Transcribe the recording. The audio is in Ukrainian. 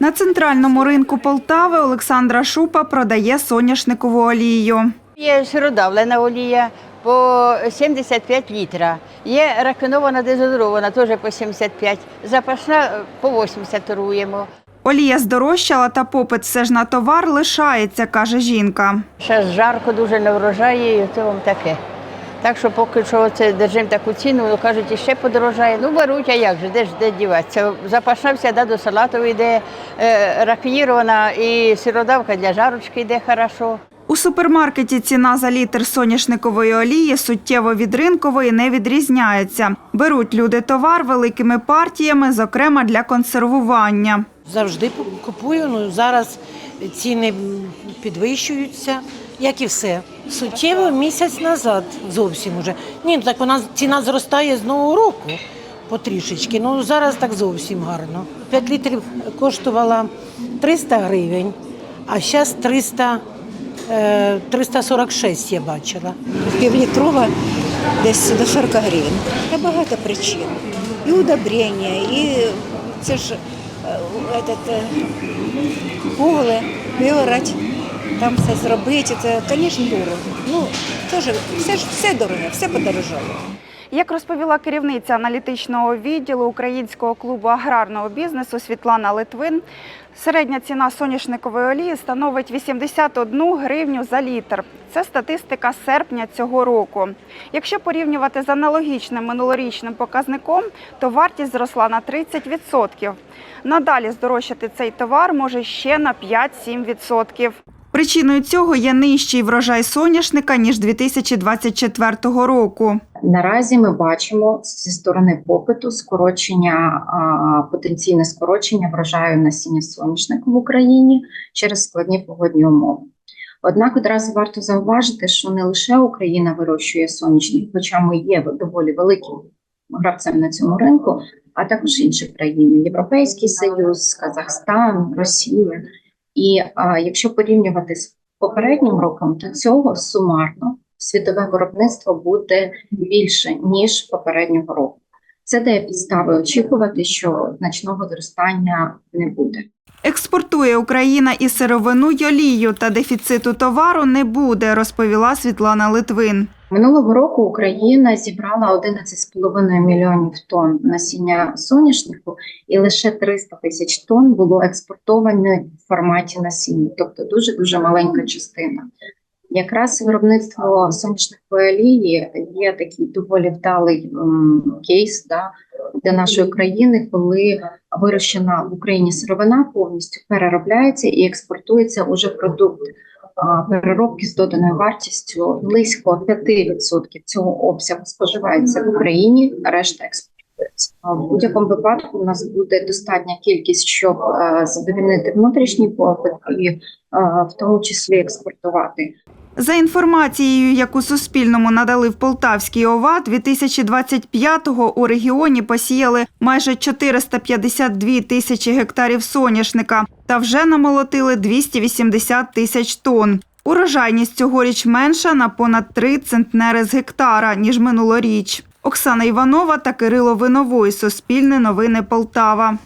На центральному ринку Полтави Олександра Шупа продає соняшникову олію. Є сиродавлена олія по 75 літра. Є рафінована дезодорована, теж по 75. Запашна е, по 80 торгуємо. Олія здорожчала та попит все ж на товар лишається, каже жінка. Зараз жарко дуже на врожаї, і це вам таке. Так що поки що це держимо таку ціну, ну, кажуть, іще подорожає. Ну беруть, а як же, де ж де діватися? Запашна всяда до салату йде, е, рафінірована і сиродавка для жарочки йде хорошо. У супермаркеті ціна за літр соняшникової олії суттєво від ринкової не відрізняється. Беруть люди товар великими партіями, зокрема для консервування. Завжди купую. Ну зараз ціни підвищуються, як і все. Суттєво місяць назад зовсім уже. Ні, ну так вона ціна зростає з нового року потрішечки. Ну зараз так зовсім гарно. 5 літрів коштувала 300 гривень, а зараз 300, е, 346 я бачила. півлітрова десь до 40 гривень. Це багато причин. І удобрення, і це ж этот, е, поле, виорать, там все зробити. Це, звісно, дорого. Ну, теж, все все дороге, все подорожало. Як розповіла керівниця аналітичного відділу Українського клубу аграрного бізнесу Світлана Литвин, середня ціна соняшникової олії становить 81 гривню за літр. Це статистика серпня цього року. Якщо порівнювати з аналогічним минулорічним показником, то вартість зросла на 30%. Надалі здорожчати цей товар може ще на 5-7%. Причиною цього є нижчий врожай соняшника ніж 2024 року. Наразі ми бачимо зі сторони попиту скорочення потенційне скорочення врожаю насіння соняшника в Україні через складні погодні умови. Однак одразу варто зауважити, що не лише Україна вирощує соняшник, хоча ми є доволі великим гравцем на цьому ринку, а також інші країни: Європейський Союз, Казахстан, Росія. І а, якщо порівнювати з попереднім роком, то цього сумарно світове виробництво буде більше ніж попереднього року. Це дає підстави очікувати, що значного зростання не буде. Експортує Україна і сировину й олію, та дефіциту товару не буде, розповіла Світлана Литвин. Минулого року Україна зібрала 11,5 мільйонів тонн насіння соняшнику, і лише 300 тисяч тонн було експортовано в форматі насіння, тобто дуже дуже маленька частина. Якраз виробництво соняшникової олії є такий доволі вдалий м, кейс да, для нашої країни, коли вирощена в Україні сировина повністю переробляється і експортується уже продукт переробки з доданою вартістю близько 5% цього обсягу споживається в Україні, решта експортується. В будь-якому випадку у нас буде достатня кількість, щоб е, задовільнити внутрішній попит і е, в тому числі експортувати. За інформацією, яку Суспільному надали в Полтавській ОВА, 2025-го у регіоні посіяли майже 452 тисячі гектарів соняшника та вже намолотили 280 тисяч тонн. Урожайність цьогоріч менша на понад 3 центнери з гектара, ніж минулоріч. Оксана Іванова та Кирило Виновой. Суспільне новини Полтава.